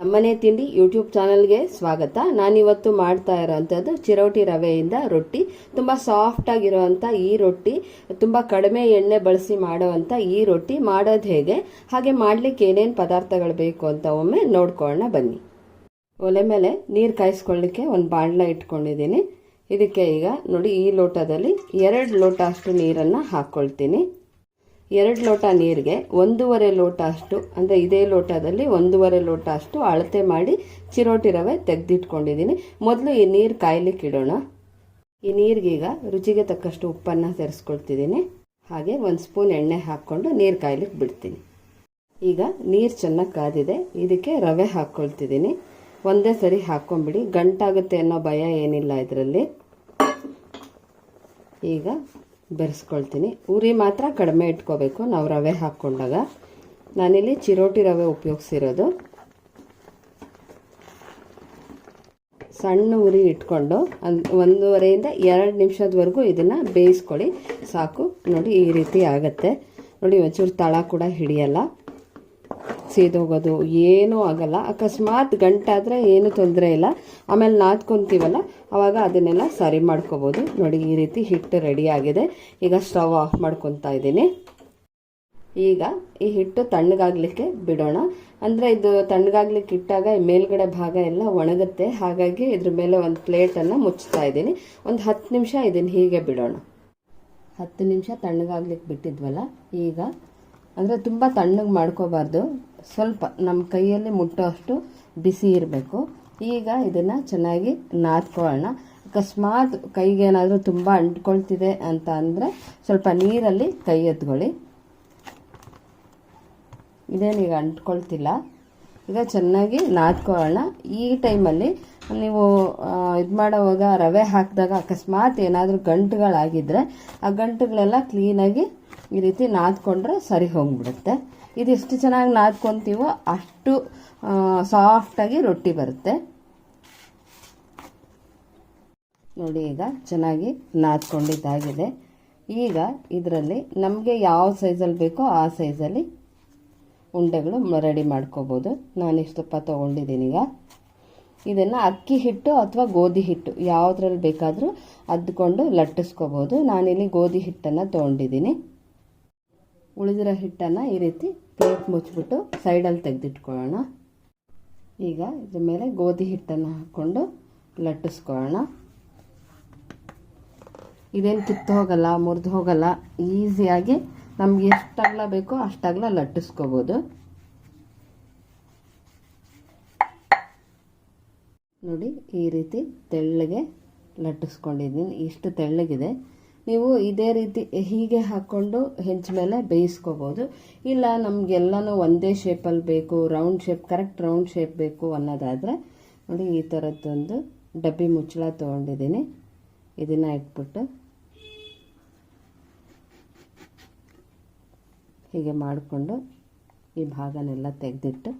ನಮ್ಮನೆ ತಿಂಡಿ ಯೂಟ್ಯೂಬ್ ಚಾನಲ್ಗೆ ಸ್ವಾಗತ. ನಾನಿವತ್ತು ಮಾಡ್ತಾ ಇರೋವಂಥದ್ದು ಚಿರೋಟಿ ರವೆಯಿಂದ ರೊಟ್ಟಿ. ತುಂಬ ಸಾಫ್ಟ್ ಆಗಿರೋವಂಥ ಈ ರೊಟ್ಟಿ, ತುಂಬ ಕಡಿಮೆ ಎಣ್ಣೆ ಬಳಸಿ ಮಾಡೋವಂಥ ಈ ರೊಟ್ಟಿ ಮಾಡೋದು ಹೇಗೆ? ಹಾಗೆ ಮಾಡಲಿಕ್ಕೆ ಏನೇನು ಪದಾರ್ಥಗಳು ಬೇಕು ಅಂತ ಒಮ್ಮೆ ನೋಡ್ಕೊಳ್ಳೋಣ, ಬನ್ನಿ. ಒಲೆ ಮೇಲೆ ನೀರು ಕಾಯಿಸ್ಕೊಳ್ಳಿಕ್ಕೆ ಒಂದು ಬಾಣಲ ಇಟ್ಕೊಂಡಿದ್ದೀನಿ. ಇದಕ್ಕೆ ಈಗ ನೋಡಿ ಈ ಲೋಟದಲ್ಲಿ ಎರಡು ಲೋಟ ಅಷ್ಟು ನೀರನ್ನು ಹಾಕ್ಕೊಳ್ತೀನಿ ಎರಡು ಲೋಟ ನೀರಿಗೆ ಒಂದೂವರೆ ಲೋಟ ಅಷ್ಟು, ಅಂದರೆ ಇದೇ ಲೋಟದಲ್ಲಿ ಒಂದೂವರೆ ಲೋಟ ಅಷ್ಟು ಅಳತೆ ಮಾಡಿ ಚಿರೋಟಿ ರವೆ ತೆಗೆದಿಟ್ಕೊಂಡಿದ್ದೀನಿ. ಮೊದಲು ಈ ನೀರು ಕಾಯ್ಲಿಕ್ಕೆ ಇಡೋಣ. ಈ ನೀರಿಗೀಗ ರುಚಿಗೆ ತಕ್ಕಷ್ಟು ಉಪ್ಪನ್ನು ಸೇರಿಸ್ಕೊಳ್ತಿದ್ದೀನಿ. ಹಾಗೆ ಒಂದು ಸ್ಪೂನ್ ಎಣ್ಣೆ ಹಾಕ್ಕೊಂಡು ನೀರು ಕಾಯ್ಲಿಕ್ಕೆ ಬಿಡ್ತೀನಿ. ಈಗ ನೀರು ಚೆನ್ನಾಗಿ ಕಾದಿದೆ, ಇದಕ್ಕೆ ರವೆ ಹಾಕ್ಕೊಳ್ತಿದ್ದೀನಿ. ಒಂದೇ ಸರಿ ಹಾಕ್ಕೊಂಬಿಡಿ. ಗಂಟಾಗುತ್ತೆ ಅನ್ನೋ ಭಯ ಏನಿಲ್ಲ ಇದರಲ್ಲಿ. ಈಗ ಬೆರೆಸ್ಕೊಳ್ತೀನಿ. ಉರಿ ಮಾತ್ರ ಕಡಿಮೆ ಇಟ್ಕೋಬೇಕು. ನಾವು ರವೆ ಹಾಕ್ಕೊಂಡಾಗ. ನಾನಿಲ್ಲಿ ಚಿರೋಟಿ ರವೆ ಉಪಯೋಗಿಸಿರೋದು. ಸಣ್ಣ ಉರಿ ಇಟ್ಕೊಂಡು ಒಂದೂವರೆಯಿಂದ ಎರಡು ನಿಮಿಷದವರೆಗೂ ಇದನ್ನು ಬೇಯಿಸ್ಕೊಳ್ಳಿ. ಸಾಕು. ನೋಡಿ ಈ ರೀತಿ ಆಗುತ್ತೆ. ನೋಡಿ ಒಂಚೂರು ತಳ ಕೂಡ ಹಿಡಿಯಲ್ಲ. ಸೀದೋಗೋದು, ಏನೂ ಆಗಲ್ಲ. ಅಕಸ್ಮಾತ್ ಗಂಟಾದರೆ ಏನು ತೊಂದರೆ ಇಲ್ಲ. ಆಮೇಲೆ ನಾದ್ಕೊತೀವಲ್ಲ ಆವಾಗ ಅದನ್ನೆಲ್ಲ ಸರಿ ಮಾಡ್ಕೋಬೋದು. ನೋಡಿ, ಈ ರೀತಿ ಹಿಟ್ಟು ರೆಡಿ ಆಗಿದೆ. ಈಗ ಸ್ಟವ್ ಆಫ್ ಮಾಡ್ಕೊತಾ ಇದ್ದೀನಿ. ಈಗ ಈ ಹಿಟ್ಟು ತಣ್ಣಗಾಗಲಿಕ್ಕೆ ಬಿಡೋಣ. ಅಂದರೆ ಇದು ತಣ್ಣಗಾಗ್ಲಿಕ್ಕೆ ಇಟ್ಟಾಗ ಮೇಲ್ಗಡೆ ಭಾಗ ಎಲ್ಲ ಒಣಗುತ್ತೆ. ಹಾಗಾಗಿ ಇದ್ರ ಮೇಲೆ ಒಂದು ಪ್ಲೇಟನ್ನು ಮುಚ್ತಾ ಇದ್ದೀನಿ. ಒಂದು ಹತ್ತು ನಿಮಿಷ ಇದನ್ನು ಹೀಗೆ ಬಿಡೋಣ. ಹತ್ತು ನಿಮಿಷ ತಣ್ಣಗಾಗ್ಲಿಕ್ಕೆ ಬಿಟ್ಟಿದ್ವಲ್ಲ, ಈಗ ಅಂದರೆ ತುಂಬ ತಣ್ಣಗೆ ಮಾಡ್ಕೋಬಾರ್ದು. ಸ್ವಲ್ಪ ನಮ್ಮ ಕೈಯಲ್ಲಿ ಮುಟ್ಟೋ ಅಷ್ಟು ಬಿಸಿ ಇರಬೇಕು. ಈಗ ಇದನ್ನು ಚೆನ್ನಾಗಿ ನಾದ್ಕೊಳ್ಳೋಣ ಅಕಸ್ಮಾತ್ ಕೈಗೇನಾದರೂ ತುಂಬ ಅಂಟ್ಕೊಳ್ತಿದೆ ಅಂತ ಅಂದರೆ ಸ್ವಲ್ಪ ನೀರಲ್ಲಿ ಕೈ ಎತ್ಕೊಳ್ಳಿ. ಇದೇನೀಗ ಅಂಟ್ಕೊಳ್ತಿಲ್ಲ. ಈಗ ಚೆನ್ನಾಗಿ ನಾದ್ಕೊಳ್ಳೋಣ ಈ ಟೈಮಲ್ಲಿ ನೀವು ಇದು ಮಾಡೋವಾಗ ರವೆ ಹಾಕಿದಾಗ ಅಕಸ್ಮಾತ್ ಏನಾದರೂ ಗಂಟುಗಳಾಗಿದ್ದರೆ ಆ ಗಂಟುಗಳೆಲ್ಲ ಕ್ಲೀನಾಗಿ ಈ ರೀತಿ ನಾದ್ಕೊಂಡ್ರೆ ಸರಿ ಹೋಗ್ಬಿಡುತ್ತೆ. ಇದು ಎಷ್ಟು ಚೆನ್ನಾಗಿ ನಾದ್ಕೊತೀವೋ ಅಷ್ಟು ಸಾಫ್ಟಾಗಿ ರೊಟ್ಟಿ ಬರುತ್ತೆ. ನೋಡಿ ಈಗ ಚೆನ್ನಾಗಿ ನಾದ್ಕೊಂಡಿದ್ದಾಗಿದೆ. ಈಗ ಇದರಲ್ಲಿ ನಮಗೆ ಯಾವ ಸೈಜಲ್ಲಿ ಬೇಕೋ ಆ ಸೈಜಲ್ಲಿ ಉಂಡೆಗಳು ರೆಡಿ ಮಾಡ್ಕೋಬೋದು. ನಾನು ತುಪ್ಪ ತೊಗೊಂಡಿದ್ದೀನಿ ಈಗ. ಇದನ್ನು ಅಕ್ಕಿ ಹಿಟ್ಟು ಅಥವಾ ಗೋಧಿ ಹಿಟ್ಟು ಯಾವುದ್ರಲ್ಲಿ ಬೇಕಾದರೂ ಅದ್ಕೊಂಡು ಲಟ್ಟಿಸ್ಕೋಬೋದು. ನಾನಿಲ್ಲಿ ಗೋಧಿ ಹಿಟ್ಟನ್ನು ತೊಗೊಂಡಿದ್ದೀನಿ. ಉಳಿದಿರೋ ಹಿಟ್ಟನ್ನು ಈ ರೀತಿ ಪ್ಲೇಟ್ ಮುಚ್ಚಿಬಿಟ್ಟು ಸೈಡಲ್ಲಿ ತೆಗೆದಿಟ್ಕೊಳ್ಳೋಣ. ಈಗ ಇದ್ರ ಮೇಲೆ ಗೋಧಿ ಹಿಟ್ಟನ್ನು ಹಾಕ್ಕೊಂಡು ಲಟ್ಟಿಸ್ಕೊಳ್ಳೋಣ. ಇದೇನು ಕಿತ್ತು ಹೋಗಲ್ಲ, ಮುರಿದು ಹೋಗಲ್ಲ, ಈಸಿಯಾಗಿ ನಮ್ಗೆ ಎಷ್ಟಾಗ್ಲ ಬೇಕೋ ಅಷ್ಟಾಗಲ ಲಟ್ಟಿಸ್ಕೋಬೋದು. ನೋಡಿ ಈ ರೀತಿ ತೆಳ್ಳಗೆ ಲಟ್ಟಿಸ್ಕೊಂಡಿದ್ದೀನಿ. ಇಷ್ಟು ತೆಳ್ಳಗಿದೆ. ನೀವು ಇದೇ ರೀತಿ ಹೀಗೆ ಹಾಕ್ಕೊಂಡು ಹೆಂಚ ಮೇಲೆ ಬೇಯಿಸ್ಕೋಬೋದು. ಇಲ್ಲ, ನಮಗೆಲ್ಲನೂ ಒಂದೇ ಶೇಪಲ್ಲಿ ಬೇಕು round shape correct round shape ಬೇಕು ಅನ್ನೋದಾದರೆ, ನೋಡಿ ಈ ಥರದ್ದೊಂದು ಡಬ್ಬಿ ಮುಚ್ಚಳ ತೊಗೊಂಡಿದ್ದೀನಿ. ಇದನ್ನು ಇಟ್ಬಿಟ್ಟು ಹೀಗೆ ಮಾಡಿಕೊಂಡು ಈ ಭಾಗನೆಲ್ಲ ತೆಗೆದಿಟ್ಟು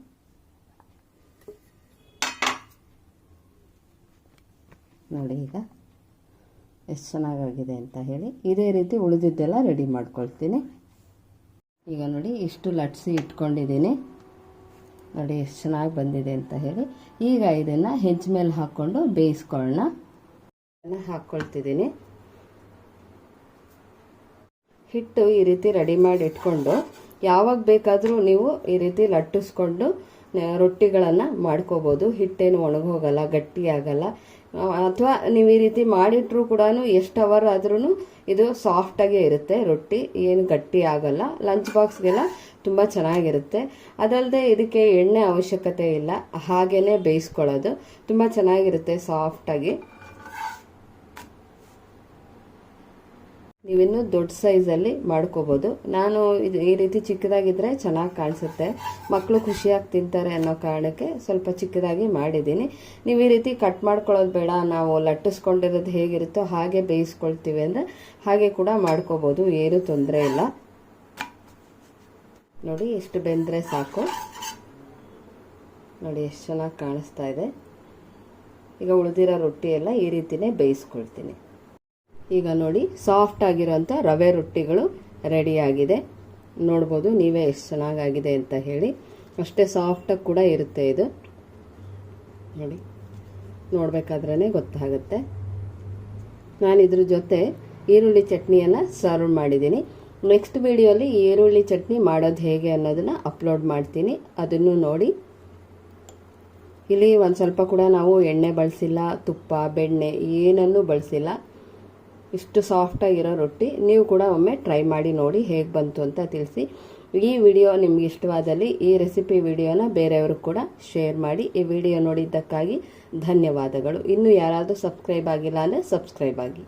ನೋಡಿ ಈಗ ಎಷ್ಟು ಚೆನ್ನಾಗಾಗಿದೆ ಅಂತ ಹೇಳಿ ಇದೇ ರೀತಿ ಉಳಿದಿದ್ದೆಲ್ಲ ರೆಡಿ ಮಾಡ್ಕೊಳ್ತೀನಿ. ಈಗ ನೋಡಿ ಇಷ್ಟು ಲಟ್ಸಿ ಇಟ್ಕೊಂಡಿದ್ದೀನಿ. ನೋಡಿ ಎಷ್ಟು ಚೆನ್ನಾಗಿ ಬಂದಿದೆ ಅಂತ ಹೇಳಿ. ಈಗ ಇದನ್ನು ಹೆಜ್ಜೆ ಮೇಲೆ ಹಾಕ್ಕೊಂಡು ಬೇಯಿಸ್ಕೊಳ್ಳೋಣ ಹಾಕ್ಕೊಳ್ತಿದ್ದೀನಿ ಹಿಟ್ಟು ಈ ರೀತಿ ರೆಡಿ ಮಾಡಿ ಇಟ್ಕೊಂಡು ಯಾವಾಗ ಬೇಕಾದರೂ ನೀವು ಈ ರೀತಿ ಲಟ್ಟಿಸ್ಕೊಂಡು ರೊಟ್ಟಿಗಳನ್ನು ಮಾಡ್ಕೋಬೋದು. ಹಿಟ್ಟೇನು ಒಣಗೋಗಲ್ಲ ಗಟ್ಟಿ ಆಗಲ್ಲ ಅಥವಾ ನೀವು ಈ ರೀತಿ ಮಾಡಿಟ್ರೂ ಕೂಡ ಎಷ್ಟು ಅವರ್ ಆದ್ರೂ ಇದು ಸಾಫ್ಟಾಗೇ ಇರುತ್ತೆ. ರೊಟ್ಟಿ ಏನು ಗಟ್ಟಿ ಆಗಲ್ಲ. ಲಂಚ್ ಬಾಕ್ಸ್ಗೆಲ್ಲ ತುಂಬ ಚೆನ್ನಾಗಿರುತ್ತೆ. ಅದಲ್ಲದೆ ಇದಕ್ಕೆ ಎಣ್ಣೆ ಅವಶ್ಯಕತೆ ಇಲ್ಲ. ಹಾಗೇ ಬೇಯಿಸ್ಕೊಳ್ಳೋದು. ತುಂಬ ಚೆನ್ನಾಗಿರುತ್ತೆ ಸಾಫ್ಟಾಗಿ ನೀವಿನ್ನೂ ದೊಡ್ಡ ಸೈಜಲ್ಲಿ ಮಾಡ್ಕೋಬೋದು. ನಾನು ಇದು ಈ ರೀತಿ ಚಿಕ್ಕದಾಗಿದ್ದರೆ ಚೆನ್ನಾಗಿ ಕಾಣಿಸುತ್ತೆ. ಮಕ್ಕಳು ಖುಷಿಯಾಗಿ ತಿಂತಾರೆ ಅನ್ನೋ ಕಾರಣಕ್ಕೆ ಸ್ವಲ್ಪ ಚಿಕ್ಕದಾಗಿ ಮಾಡಿದ್ದೀನಿ. ನೀವು ಈ ರೀತಿ ಕಟ್ ಮಾಡ್ಕೊಳ್ಳೋದು ಬೇಡ. ನಾವು ಲಟ್ಟಿಸ್ಕೊಂಡಿರೋದು ಹೇಗಿರುತ್ತೋ ಹಾಗೆ ಬೇಯಿಸ್ಕೊಳ್ತೀವಿ ಅಂದರೆ ಹಾಗೆ ಕೂಡ ಮಾಡ್ಕೋಬೋದು. ಏನೂ ತೊಂದರೆ ಇಲ್ಲ. ನೋಡಿ, ಎಷ್ಟು ಬೆಂದರೆ ಸಾಕು. ನೋಡಿ, ಎಷ್ಟು ಚೆನ್ನಾಗಿ ಕಾಣಿಸ್ತಾ ಇದೆ. ಈಗ ಉಳಿದಿರೋ ರೊಟ್ಟಿ ಎಲ್ಲ ಈ ರೀತಿನೇ ಬೇಯಿಸ್ಕೊಳ್ತೀನಿ. ಈಗ ನೋಡಿ ಸಾಫ್ಟ್ ಆಗಿರೋಂಥ ರವೆ ರೊಟ್ಟಿಗಳು ರೆಡಿಯಾಗಿದೆ. ನೋಡ್ಬೋದು ನೀವೇ ಎಷ್ಟು ಚೆನ್ನಾಗಾಗಿದೆ ಅಂತ ಹೇಳಿ. ಅಷ್ಟೇ ಸಾಫ್ಟಾಗಿ ಕೂಡ ಇರುತ್ತೆ ಇದು. ನೋಡಿ ನೋಡಬೇಕಾದ್ರೇ ಗೊತ್ತಾಗುತ್ತೆ. ನಾನು ಇದ್ರ ಜೊತೆ ಈರುಳ್ಳಿ ಚಟ್ನಿಯನ್ನು ಸರ್ವ್ ಮಾಡಿದ್ದೀನಿ. ನೆಕ್ಸ್ಟ್ ವೀಡಿಯೋಲಿ ಈರುಳ್ಳಿ ಚಟ್ನಿ ಮಾಡೋದು ಹೇಗೆ ಅನ್ನೋದನ್ನು ಅಪ್ಲೋಡ್ ಮಾಡ್ತೀನಿ. ಅದನ್ನು ನೋಡಿ. ಇಲ್ಲಿ ಒಂದು ಸ್ವಲ್ಪ ಕೂಡ ನಾವು ಎಣ್ಣೆ ಬಳಸಿಲ್ಲ, ತುಪ್ಪ, ಬೆಣ್ಣೆ ಏನನ್ನೂ ಬಳಸಿಲ್ಲ. ಇಷ್ಟು ಸಾಫ್ಟಾಗಿರೋ ರೊಟ್ಟಿ ನೀವು ಕೂಡ ಒಮ್ಮೆ ಟ್ರೈ ಮಾಡಿ ನೋಡಿ ಹೇಗೆ ಬಂತು ಅಂತ ತಿಳಿಸಿ. ಈ ವಿಡಿಯೋ ನಿಮ್ಗೆ ಇಷ್ಟವಾದಲ್ಲಿ ಈ ರೆಸಿಪಿ ವಿಡಿಯೋನ ಬೇರೆಯವ್ರಿಗೂ ಕೂಡ ಶೇರ್ ಮಾಡಿ ಈ ವಿಡಿಯೋ ನೋಡಿದ್ದಕ್ಕಾಗಿ ಧನ್ಯವಾದಗಳು. ಇನ್ನು ಯಾರಾದರೂ ಸಬ್ಸ್ಕ್ರೈಬ್ ಆಗಿಲ್ಲ ಅಂದರೆ ಸಬ್ಸ್ಕ್ರೈಬ್ ಆಗಿ.